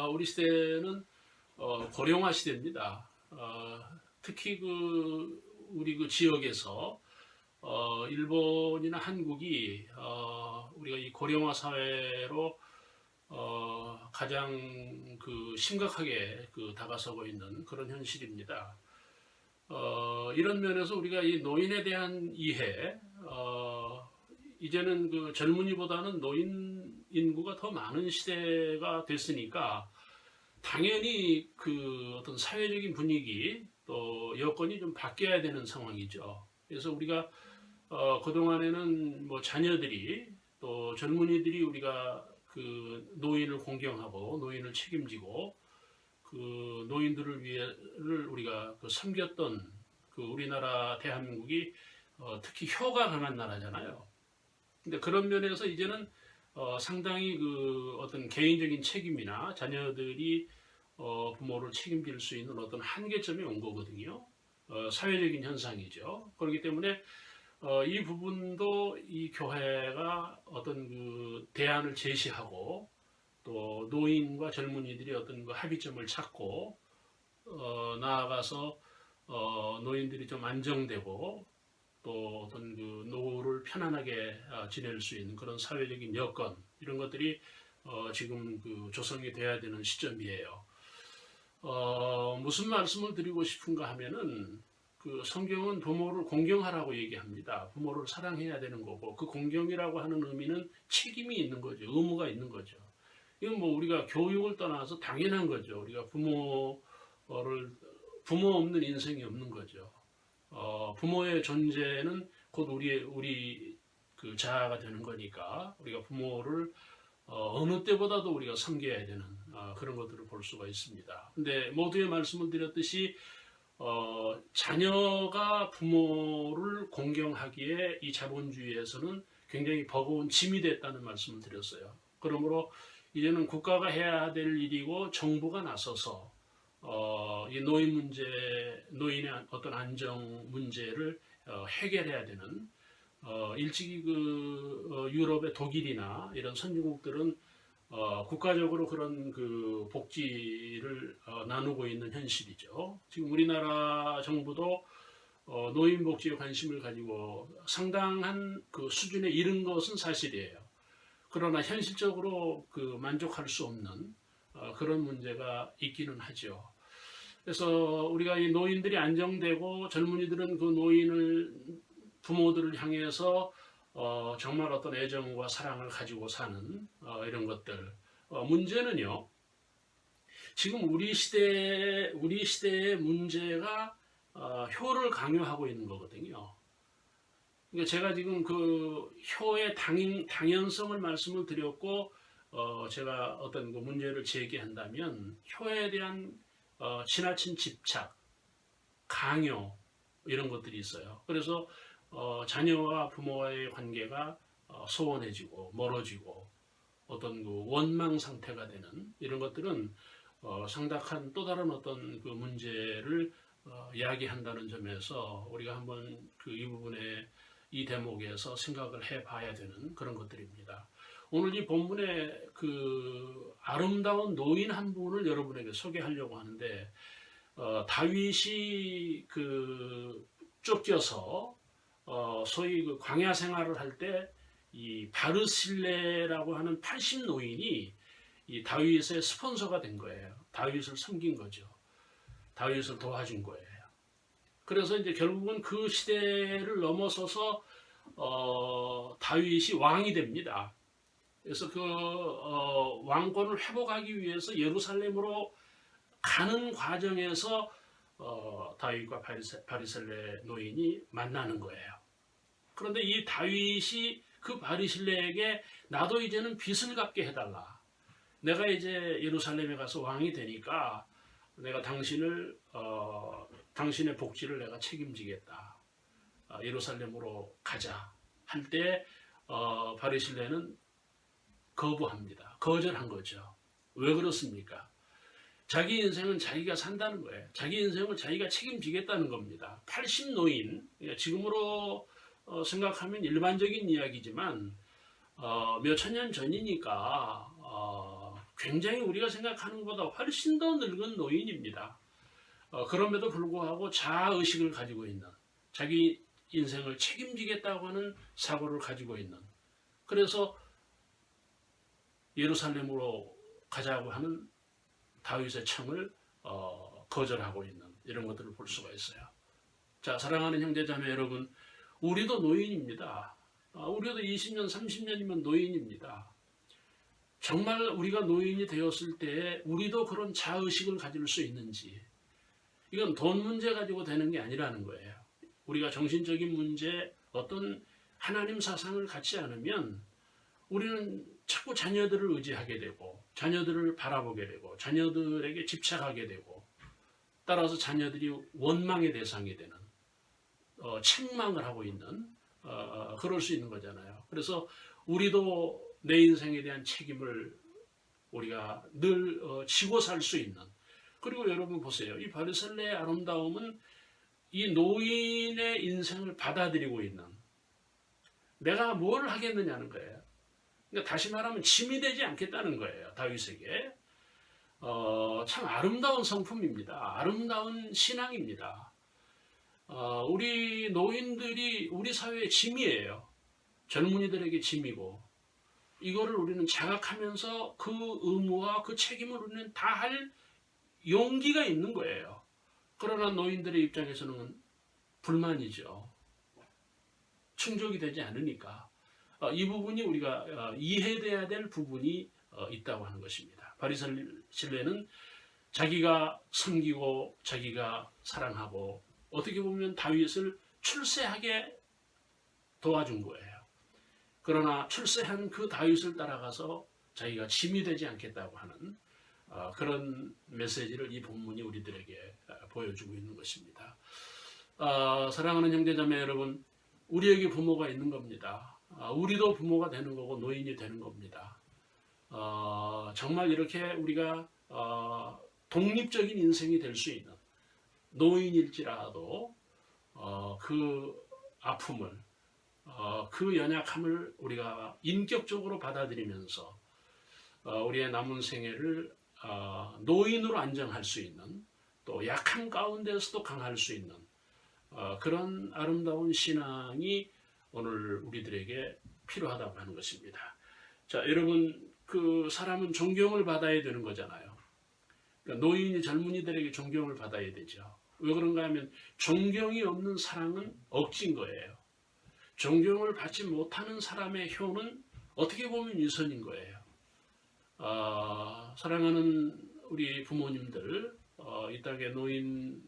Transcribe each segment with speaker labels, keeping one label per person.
Speaker 1: 아, 우리 시대는 어, 고령화 시대입니다. 어, 특히 그 우리 그 지역에서 어, 일본이나 한국이 어, 우리가 이 고령화 사회로 어, 가장 그 심각하게 그 다가서고 있는 그런 현실입니다. 어, 이런 면에서 우리가 이 노인에 대한 이해, 어, 이제는 그 젊은이보다는 노인 인구가 더 많은 시대가 됐으니까 당연히 그 어떤 사회적인 분위기 또 여건이 좀 바뀌어야 되는 상황이죠. 그래서 우리가 어, 그동안에는 뭐 자녀들이 또 젊은이들이 우리가 그 노인을 공경하고 노인을 책임지고 그 노인들을 위해를 우리가 그 섬겼던 그 우리나라 대한민국이 어, 특히 효가 강한 나라잖아요. 근데 그런 면에서 이제는 어, 상당히 그 어떤 개인적인 책임이나 자녀들이 어, 부모를 책임질 수 있는 어떤 한계점이 온 거거든요. 어, 사회적인 현상이죠. 그렇기 때문에 어, 이 부분도 이 교회가 어떤 그 대안을 제시하고 또 노인과 젊은이들이 어떤 그 합의점을 찾고 어, 나아가서 어, 노인들이 좀 안정되고 또 어떤 그 노후를 편안하게 어, 지낼 수 있는 그런 사회적인 여건 이런 것들이 어, 지금 그 조성이 돼야 되는 시점이에요. 어, 무슨 말씀을 드리고 싶은가 하면은 그 성경은 부모를 공경하라고 얘기합니다. 부모를 사랑해야 되는 거고 그 공경이라고 하는 의미는 책임이 있는 거죠. 의무가 있는 거죠. 이건 뭐 우리가 교육을 떠나서 당연한 거죠. 우리가 부모를 부모 없는 인생이 없는 거죠. 어, 부모의 존재는 곧 우리의 우리 그 자아가 되는 거니까 우리가 부모를 어, 느 때보다도 우리가 섬겨야 되는 어, 그런 것들을 볼 수가 있습니다. 근데 모두의 말씀을 드렸듯이 어, 자녀가 부모를 공경하기에 이 자본주의에서는 굉장히 버거운 짐이 됐다는 말씀을 드렸어요. 그러므로 이제는 국가가 해야 될 일이고 정부가 나서서 어, 이 노인 문제, 노인의 어떤 안정 문제를 어, 해결해야 되는 어, 일찍이 그 어, 유럽의 독일이나 이런 선진국들은 어, 국가적으로 그런 그 복지를 어, 나누고 있는 현실이죠. 지금 우리나라 정부도 어, 노인 복지에 관심을 가지고 상당한 그 수준에 이른 것은 사실이에요. 그러나 현실적으로 그 만족할 수 없는 어, 그런 문제가 있기는 하죠. 그래서 우리가 이 노인들이 안정되고 젊은이들은 그 노인을 부모들을 향해서 어, 정말 어떤 애정과 사랑을 가지고 사는 어, 이런 것들. 어, 문제는요. 지금 우리 시대 우리 시대의 문제가 어, 효를 강요하고 있는 거거든요. 그러니까 제가 지금 그 효의 당연, 당연성을 말씀을 드렸고 어, 제가 어떤 그 문제를 제기한다면 효에 대한 어, 지나친 집착, 강요 이런 것들이 있어요. 그래서 어, 자녀와 부모와의 관계가 어, 소원해지고 멀어지고 어떤 그 원망 상태가 되는 이런 것들은 어, 상당한 또 다른 어떤 그 문제를 어, 이야기한다는 점에서 우리가 한번 그 이 부분에 이 대목에서 생각을 해봐야 되는 그런 것들입니다. 오늘 이 본문에 그 아름다운 노인 한 분을 여러분에게 소개하려고 하는데 어, 다윗이 그 쫓겨서 어, 소위 그 광야 생활을 할 때 이 바르실레라고 하는 80 노인이 이 다윗의 스폰서가 된 거예요. 다윗을 섬긴 거죠. 다윗을 도와준 거예요. 그래서 이제 결국은 그 시대를 넘어서서 어, 다윗이 왕이 됩니다. 그래서 그 어, 왕권을 회복하기 위해서 예루살렘으로 가는 과정에서 어, 다윗과 바리세, 바리셀레 노인이 만나는 거예요. 그런데 이 다윗이 그 바리실레에게 나도 이제는 빚을 갚게 해달라. 내가 이제 예루살렘에 가서 왕이 되니까 내가 당신을 어, 당신의 복지를 내가 책임지겠다. 어, 예루살렘으로 가자 할때 어, 바리실레는 거부합니다. 거절한 거죠. 왜 그렇습니까? 자기 인생은 자기가 산다는 거예요. 자기 인생을 자기가 책임지겠다는 겁니다. 80 노인, 지금으로 어, 생각하면 일반적인 이야기지만 어, 몇천 년 전이니까 어, 굉장히 우리가 생각하는 것보다 훨씬 더 늙은 노인입니다. 어, 그럼에도 불구하고 자아의식을 가지고 있는 자기 인생을 책임지겠다고 하는 사고를 가지고 있는 그래서 예루살렘으로 가자고 하는 다윗의 청을 어, 거절하고 있는 이런 것들을 볼 수가 있어요. 자, 사랑하는 형제자매 여러분, 우리도 노인입니다. 아, 우리도 20년, 30년이면 노인입니다. 정말 우리가 노인이 되었을 때 우리도 그런 자의식을 가질 수 있는지 이건 돈 문제 가지고 되는 게 아니라는 거예요. 우리가 정신적인 문제, 어떤 하나님 사상을 갖지 않으면 우리는 자꾸 자녀들을 의지하게 되고 자녀들을 바라보게 되고 자녀들에게 집착하게 되고 따라서 자녀들이 원망의 대상이 되는 어, 책망을 하고 있는 어, 그럴 수 있는 거잖아요. 그래서 우리도 내 인생에 대한 책임을 우리가 늘 어, 지고 살 수 있는 그리고 여러분 보세요. 이 바르셀레의 아름다움은 이 노인의 인생을 받아들이고 있는 내가 뭘 하겠느냐는 거예요. 그러니까 다시 말하면 짐이 되지 않겠다는 거예요. 다윗에게. 어, 참 아름다운 성품입니다. 아름다운 신앙입니다. 어, 우리 노인들이 우리 사회의 짐이에요. 젊은이들에게 짐이고 이거를 우리는 자각하면서 그 의무와 그 책임을 우리는 다 할 용기가 있는 거예요. 그러나 노인들의 입장에서는 불만이죠. 충족이 되지 않으니까 어, 이 부분이 우리가 어, 이해돼야 될 부분이 어, 있다고 하는 것입니다. 바리살레는 자기가 섬기고 자기가 사랑하고 어떻게 보면 다윗을 출세하게 도와준 거예요. 그러나 출세한 그 다윗을 따라가서 자기가 짐이 되지 않겠다고 하는 어, 그런 메시지를 이 본문이 우리들에게 어, 보여주고 있는 것입니다. 어, 사랑하는 형제자매 여러분, 우리에게 부모가 있는 겁니다. 어, 우리도 부모가 되는 거고 노인이 되는 겁니다. 어, 정말 이렇게 우리가 어, 독립적인 인생이 될 수 있는 노인일지라도 어, 그 아픔을 어, 그 연약함을 우리가 인격적으로 받아들이면서 어, 우리의 남은 생애를 어, 노인으로 안정할 수 있는 또 약한 가운데서도 강할 수 있는 어, 그런 아름다운 신앙이 오늘 우리들에게 필요하다고 하는 것입니다. 자, 여러분 그 사람은 존경을 받아야 되는 거잖아요. 그러니까 노인이 젊은이들에게 존경을 받아야 되죠. 왜 그런가 하면 존경이 없는 사랑은 억진 거예요. 존경을 받지 못하는 사람의 효는 어떻게 보면 유선인 거예요. 어, 사랑하는 우리 부모님들, 어, 이 땅의 노인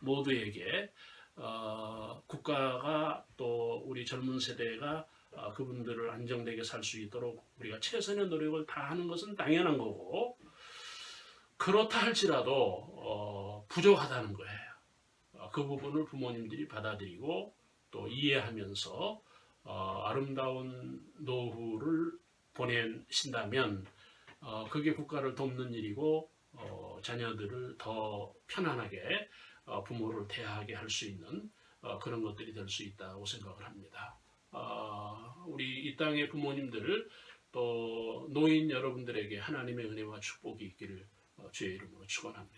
Speaker 1: 모두에게 어, 국가가 또 우리 젊은 세대가 어, 그분들을 안정되게 살 수 있도록 우리가 최선의 노력을 다 하는 것은 당연한 거고 그렇다 할지라도 어, 부족하다는 거예요. 어, 그 부분을 부모님들이 받아들이고 또 이해하면서 어, 아름다운 노후를 보내신다면 어, 그게 국가를 돕는 일이고 어, 자녀들을 더 편안하게 어, 부모를 대하게 할 수 있는 어, 그런 것들이 될 수 있다고 생각을 합니다. 어, 우리 이 땅의 부모님들 또 노인 여러분들에게 하나님의 은혜와 축복이 있기를 어, 주의 이름으로 축원합니다.